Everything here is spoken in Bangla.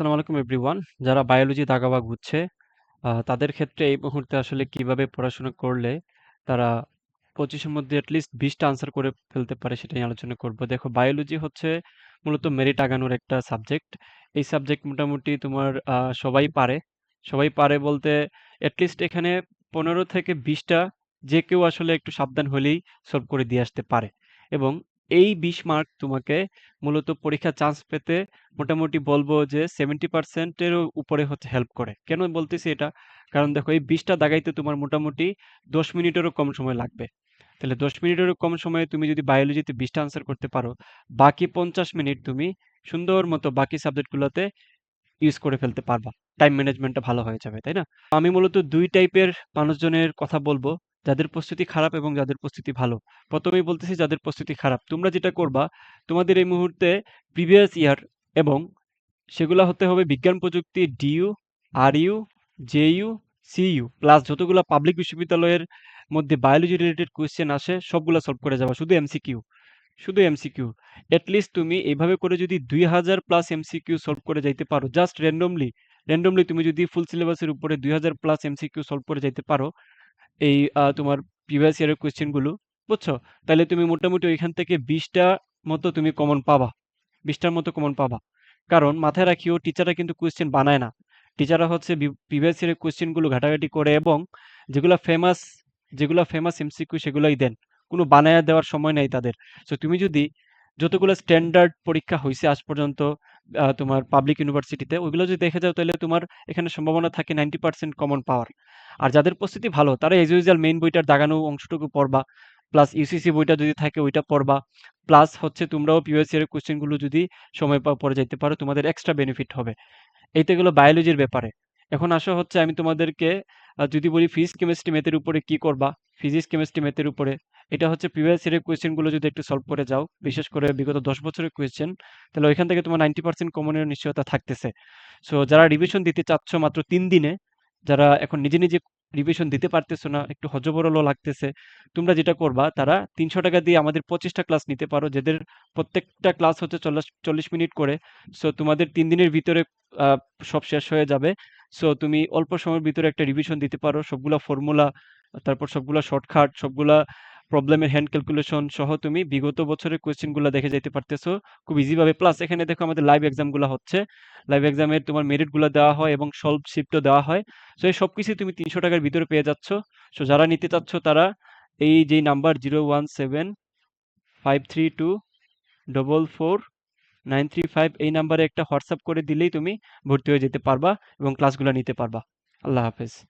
আসসালামু আলাইকুম এভরিওয়ান। যারা বায়োলজি দাগাবাগ বুঝছে, আ তাদের ক্ষেত্রে এই মুহূর্তে আসলে কীভাবে পড়াশোনা করলে তারা পঁচিশের মধ্যে এটলিস্ট ২০ টা আনসার করে ফেলতে পারে সেটা নিয়ে আলোচনা করব। দেখো বায়োলজি হচ্ছে মূলত মেরিট আগানোর একটা সাবজেক্ট। এই সাবজেক্ট মোটামুটি তোমার সবাই পারে। সবাই পারে বলতে এটলিস্ট এখানে ১৫ থেকে বিশটা যে কেউ আসলে একটু সাবধান হলেই সলভ করে দিয়ে আসতে পারে। এবং এই ২০ মার্ক তোমাকে মূলত পরীক্ষায় চান্স পেতে মোটামুটি বলব যে 70% এরও উপরে হচ্ছে হেল্প করে। কেন বলতেছি এটা? কারণ দেখো এই ২০ টা দাগাইতে তোমার মোটামুটি ১০ মিনিটেরও কম সময় লাগবে। তাহলে ১০ মিনিটেরও কম সময়ে তুমি যদি বায়োলজিতে ২০ টা আনসার করতে পারো, বাকি ৫০ মিনিট তুমি সুন্দর মতো বাকি সাবজেক্টগুলোতে ইউজ করে ফেলতে পারবা। টাইম ম্যানেজমেন্টটা ভালো হয়ে যাবে, তাই না? আমি মূলত দুই টাইপের মানুষজনের কথা বলব, যাদের প্রস্তুতি খারাপ এবং যাদের প্রস্তুতি ভালো। ১ম এই বলতেছি যাদের প্রস্তুতি খারাপ। তোমরা যেটা করবা, তোমাদের এই মুহূর্তে প্রিভিয়াস ইয়ার এবং সেগুলা হতে হবে বিজ্ঞান প্রযুক্তি ডিইউ, আর ইউ আরইউ, জেইউ, সিইউ প্লাস যতগুলা পাবলিক বিশ্ববিদ্যালয়ের মধ্যে বায়োলজি রিলেটেড কোয়েশ্চেন আসে সবগুলা সলভ করে যাবা। শুধু এমসিকিউ। শুধু এমসিকিউ। এটলিস্ট তুমি এইভাবে করে যদি ২০০০ প্লাস এমসিকিউ সলভ করে যাইতে পারো, জাস্ট র‍্যান্ডমলি, র‍্যান্ডমলি তুমি যদি ফুল সিলেবাসের উপরে ২০০০ প্লাস এমসিকিউ সলভ করে যাইতে পারো, এই তোমার প্রিভিয়াস ইয়ারের কোয়েশ্চেনগুলো, বুঝছ? তাহলে তুমি মোটামুটি ওইখান থেকে ২০ টা মতো তুমি কমন পাবা। বিশটার মতো কমন পাবা। কারণ মাথায় রাখিও টিচাররা কিন্তু কোয়েশ্চেন বানায় না। টিচাররা হচ্ছে প্রিভিয়াস ইয়ারের কোয়েশ্চেনগুলো ঘাটাঘাটি করে এবং যেগুলা ফেমাস যেগুলা ফেমাস এমসিকিউ সেগুলাই দেন। কোনো বানায়া দেওয়ার সময় নাই তাদের। সো তুমি যদি যতগুলা স্ট্যান্ডার্ড পরীক্ষা হয়েছে আজ পর্যন্ত তোমার পাবলিক ইউনিভার্সিটিতে ওইগুলো যদি দেখে যাও তাহলে তোমার এখানে সম্ভাবনা থাকে 90% কমন পাওয়ার। আর যাদের প্রস্তুতি ভালো তারা এজ ইউজুয়াল মেইন বইটার দাগানো অংশটুকু পড়বা। প্লাস ইউসিসি বইটা যদি থাকে ওইটা পড়বা। প্লাস হচ্ছে তোমরাও প্রিভিয়াস ইয়ারের কোয়েশ্চেনগুলো যদি সময় পাও পড়ে যাইতে পারো, তোমাদের এক্সট্রা বেনিফিট হবে। এইটা গেল বায়োলজির ব্যাপারে। এখন আসো হচ্ছে আমি তোমাদেরকে যদি বলি ফিজিক্স, কেমিস্ট্রি, ম্যাথের উপরে কি করবা? ফিজিক্স, কেমিস্ট্রি, ম্যাথের উপরে এটা হচ্ছে প্রিভিয়াস ইয়ারের কোয়েশ্চেনগুলো যদি একটু সলভ করে যাও, বিশেষ করে বিগত ১০ বছরের কোয়েশ্চেন, তাহলে ওইখান থেকে তোমার 90% কমনের নিশ্চয়তা থাকতেছে। সো যারা রিভিশন দিতে চাচ্ছ মাত্র ৩ দিনে, যারা এখন নিজে, নিজে রিভিশন দিতে পারতেছ না, একটু হযবরলও লাগতেছে, তোমরা যেটা করবা তারা ৳৩০০ দিয়ে আমাদের পঁচিশটা ক্লাস নিতে পারো, যাদের প্রত্যেকটা ক্লাস হচ্ছে চল্লিশ ৪০ মিনিট করে। সো তোমাদের তিন দিনের ভিতরে সব শেষ হয়ে যাবে। সো তুমি অল্প সময়ের ভিতরে একটা রিভিশন দিতে পারো। সবগুলা ফর্মুলা, তারপর সবগুলা শর্টকাট, সবগুলা প্রবলেমের হ্যান্ড ক্যালকুলেশন সহ তুমি বিগত বছরের কোয়েশ্চেনগুলা দেখে যেতে পারতেছো খুব ইজিভাবে প্লাস এখানে দেখো আমাদের লাইভ এক্সামগুলা হচ্ছে। লাইভ এক্সামের তোমার মেরিটগুলা দেওয়া হয় এবং সলভ শিফটও দেওয়া হয়। সো এই সবকিছুই তুমি তিনশো টাকার ভিতরে পেয়ে যাচ্ছ। সো যারা নিতে চাচ্ছ তারা এই যেই নাম্বার 01753244935 এই নাম্বারে একটা হোয়াটসঅ্যাপ করে দিলেই তুমি ভর্তি হয়ে যেতে পারবা এবং ক্লাসগুলা নিতে পারবা। আল্লাহ হাফেজ।